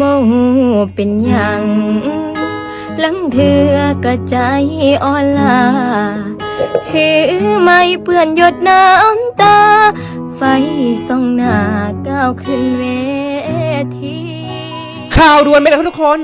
บ่ฮู้เป็นหยังลังเถือก็ใจอ่อนลาเหือไม่เปื่อนหยดน้ำตา ไฟส่องหน้าก้าวขึ้นเวที ข่าวด่วนไปเลยครับทุกคน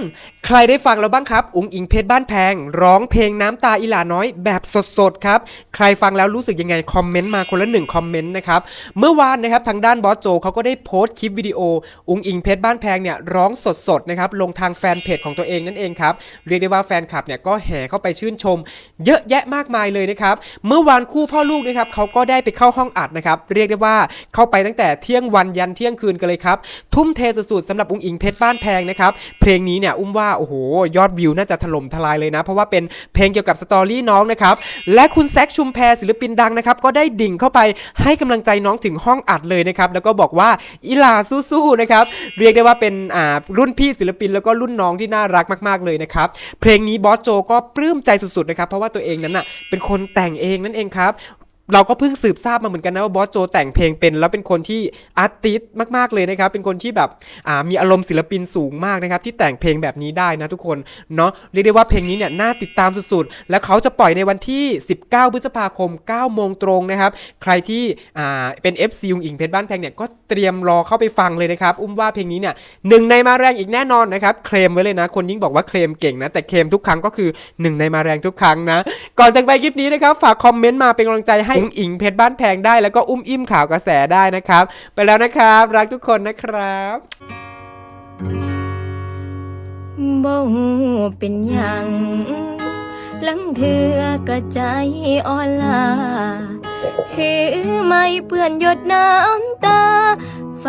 ใครได้ฟังแล้วบ้างครับ อุ๋งอิงเพชรบ้านแพง ร้องเพลงน้ำตาอีหลาน้อยแบบสดๆครับ ใครฟังแล้วรู้สึกยังไง คอมเมนต์มาคนละหนึ่งคอมเมนต์นะครับ เมื่อวานนะครับทางด้านบอสโจเขาก็ได้โพสต์คลิปวิดีโอ อุ๋งอิงเพชรบ้านแพงเนี่ยร้องสดๆนะครับลงทางแฟนเพจของตัวเองนั่นเองครับเรียกได้ว่าแฟนคลับเนี่ยก็แห่เข้าไปชื่นชม เยอะแยะมากมายเลยนะครับเมื่อวานคู่พ่อลูกนะครับเขาก็ได้ไปเข้าห้องอัดนะครับเรียกได้ว่าเข้าไปตั้งแต่เที่ยงวันยันเที่ยงคืนกันเลยครับทุ่มเทสุดๆสำหรับอุ๋งอิงเพชรบ้านแพงนะครับ เพลงนี้เนี่ยอุ้มว่าโอ้โหยอดวิวน่าจะถล่มทลายเลยนะ เพราะว่าเป็นเพลงเกี่ยวกับสตอรี่น้องนะครับ และคุณแซคชุมแพรศิลปินดังนะครับ ก็ได้ดิ่งเข้าไปให้กำลังใจน้องถึงห้องอัดเลยนะครับ แล้วก็บอกว่าอีลาสู้ๆนะครับ เรียกได้ว่าเป็นอ่ารุ่นพี่ศิลปินแล้วก็รุ่นน้องที่น่ารักมากๆเลยนะครับ เพลงนี้บอสโจก็ปลื้มใจสุดๆนะครับ เพราะว่าตัวเองนั้นน่ะเป็นคนแต่งเองนั่นเองครับ เราก็เพิ่งสืบทราบมาเหมือนกันนะว่าบอสโจแต่งเพลงเป็นแล้วเป็นคนที่อาร์ติสต์มากๆเลยนะครับ เป็นคนที่แบบอ่ามีอารมณ์ศิลปินสูงมากนะครับ ที่แต่งเพลงแบบนี้ได้นะทุกคนเนาะเรียกได้ว่าเพลงนี้เนี่ยน่าติดตามสุดๆ และเขาจะปล่อยในวันที่ 19 พฤษภาคม 9 โมงตรงนะครับ ใครที่อ่าเป็น FC ยุงอิงเพชรบ้านแพงเนี่ยก็เตรียมรอเข้าไปฟังเลยนะครับ อุ้มว่าเพลงนี้เนี่ยหนึ่งในมาแรงอีกแน่นอนนะครับเคลมไว้เลยนะ คนยิ่งบอกว่าเคลมเก่งนะแต่เคลมทุกครั้งก็คือหนึ่งในมาแรงทุกครั้งนะก่อนจากไปคลิปนี้นะครับฝากคอมเมนต์มาเป็นกำลังใจให้ให้อุ้งอิงเพชรบ้านแพงได้ แล้วก็อุ้มอิ่มข่าวกระแสได้นะครับ ไปแล้วนะครับ รักทุกคนนะครับบ่เป็นหยังลังเถือก็ใจอ่อนลาเหือไม่เปื้อนหยดน้ำตา ไฟ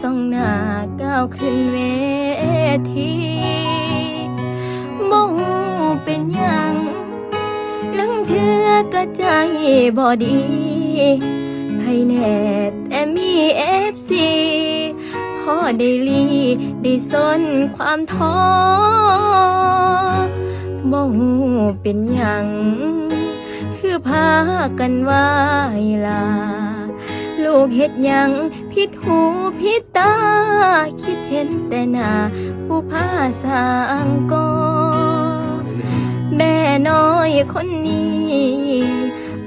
ส่องหน้าก้าวขึ้นเวที ใจบ่ดี ให้แน่แต่มีเอฟซีพอได้ลีได้สนความท้อบ่ฮู้เป็นหยังคือพากันว่าให้ลา ลูกเฮ็ดหยังผิดหูผิดตา คิดเห็นแต่หน้าผู้พาสร้างก่อ แม่น้อยคนนี้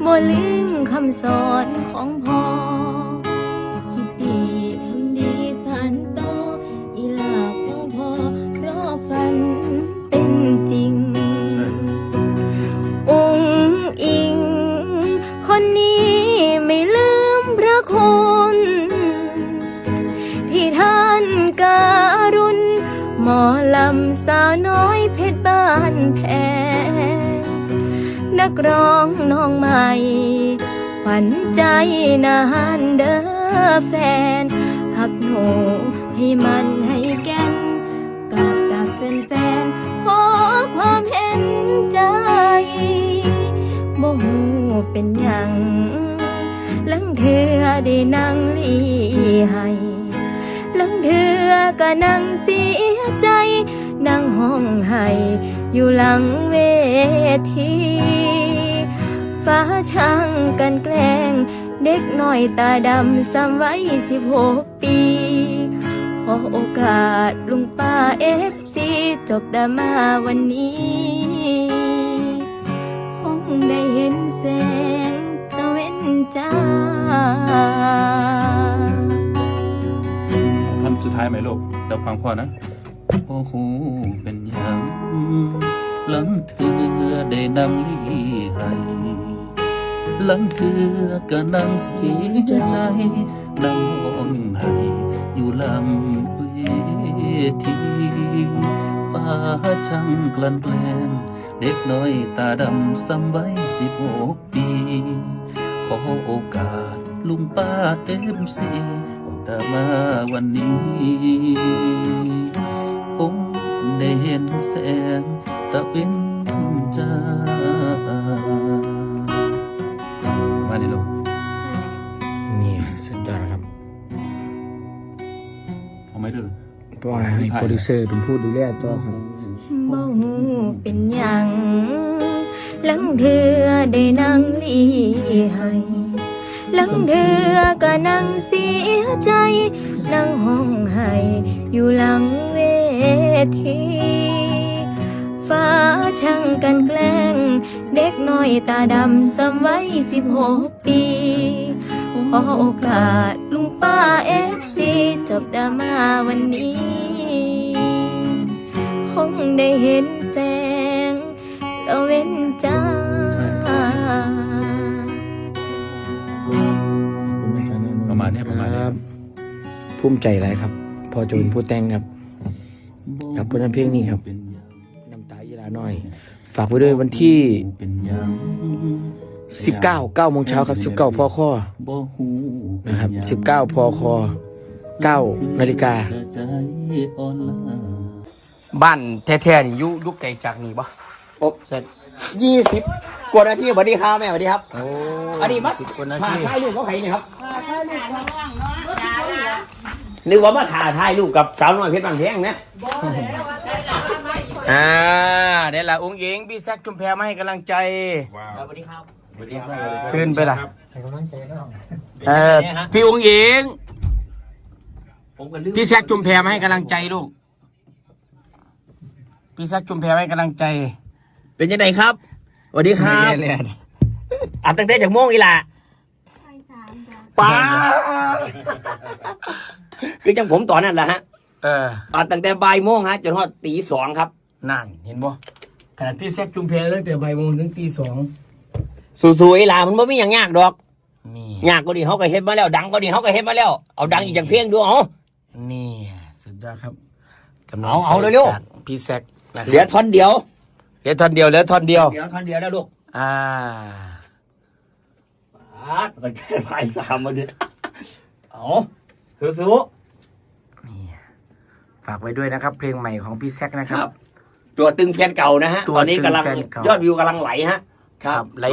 บ่ลืมคำสอนของพ่อ คิดดีทำดีสานต่ออีหลาของพ่อรอฝันเป็นจริง องค์อิง คนนี้ไม่ลืมพระคุณที่ท่านการุณหมอลำสาวน้อย ร้องน้องใหม่ขวัญใจนานเด้อแฟน หักหนูให้มันให้แก่นกลับตักเป็นแฟนขอความเห็นใจบ่ฮู้เป็นยังลังเธอได้นั่งลีให้ลังเธอก็นั่งเสียใจ นั่งห้องไห้อยู่หลังเวที ฟ้าช่างกันแกล้ง เด็กน้อยตาดำซ้ำไว้สิบหกปีขอโอกาสลุงป้าเอฟซีจบดรามาวันนี้คงได้เห็นแสงตะเว้นจ้าคำสุดท้ายไหมลูกเดี๋ยวฟังพ่อนะ โอ้โหเป็นหยังหลังเธอได้นั่งลีให้ ลังเธอก็นั่งเสียใจนั่งหองให้อยู่ลังเวทีฟ้าช่างกลั่นแกล้งเด็กน้อยตาดำซ้ำไว้สิบหกปี ขอโอกาสลุงป้าเอ็มซีแต่มาวันนี้ผมได้เห็นแสงตะเป็นจ้า มาดิลูกนี่สุดยอดครับเอาไหมดูเพราะว่าให้โปรดิวเซอร์เป็นผู้ดูแลตัวครับบ่ฮู้เป็นหยังลังเธอได้นั่งลีให้ลังเธอก็นั่งเสียใจ นั่งห้องไห้อยู่หลังเวที ฟ้าช่างกันแกล้ง เด็กน้อยตาดำสมัยสิบหกปีขอโอกาสลุงป้าเอฟซีจบดราม่าวันนี้ คงได้เห็นแสงตะเว้นจ้าประมาณเนี้ยประมาณเนี้ย ครับภูมิใจไรครับ พอจะเป็นผู้แต่งครับครับผลงานเพลงนี้ครับน้ำตา อีหลาน้อย ฝากไว้ด้วยวันที่เป็นหยัง19 9โมงเช้าครับ 19พอข้อบ่ฮู้เป็นะครับหยัง19พอคอ9นาฬิกาใจอ่อนล้าบ้านแท้ๆนี่อยู่อยู่ไกลจากนี่บ่อบยี่สิบกว่านาทีสวัสดีครับแม่สวัสดีครับโอ้อันนี้มัดสิบกว่านาถ่าทีถ่ายรูปเขาใครเนี่ยครับนึกว่ามาถ่ายถ่ายรูปกับสาวน้อยเพชรบางแพงนะ อ่าเดี๋ยวละองค์หญิงพี่แซคชุมแพรมาให้กำลังใจสวัสดีครับตื่นไปละเออพี่องค์หญิง ผมก็ลืมพี่แซคชุมแพรมาให้กำลังใจลูก พี่แซคชุมแพรมาให้กำลังใจเป็นยังไงครับสวัสดีครับไม่ได้เลยอะตั้งแต่จากโมงอีหล่ะป้าคือจังผมตอนนั้นแหละฮะ เอออะตั้งแต่บ่ายโมงฮะจนทอดตีสองครับ นั่นเห็นบ่ขนาดพี่แซคชุมแพรตั้งแต่บ่ายโมงถึงตีสองสู้ๆอีหล่ะมันไม่มีอย่างยากดอกนี่ยากก็ดีเขาก็เฮ็ดมาแล้ว ดังก็ดีเขาก็เฮ็ดมาแล้วเอาดังอีกจากเพียงดูเอานี่สุดยอดครับเอาเอาเร็วๆจากพี่แซคนะคเหลือรับท่อนเดียวเหลือท่อนเดียวเหลือท่อนเดียวเหลือท่อนเดียวแล้วลูกอ่าอาร์ตมันแค่พายสามมาเดือเอาสู้ฝากไว้ด้วยนะครับ เพลงใหม่ของพี่แซคนะๆคครัรับบ ตัวตึงแฟนเก่านะฮะ ตัวตอนนี้กำลังตึงแฟนเก่ายอดวิวกำลังไหลฮะ ครับไล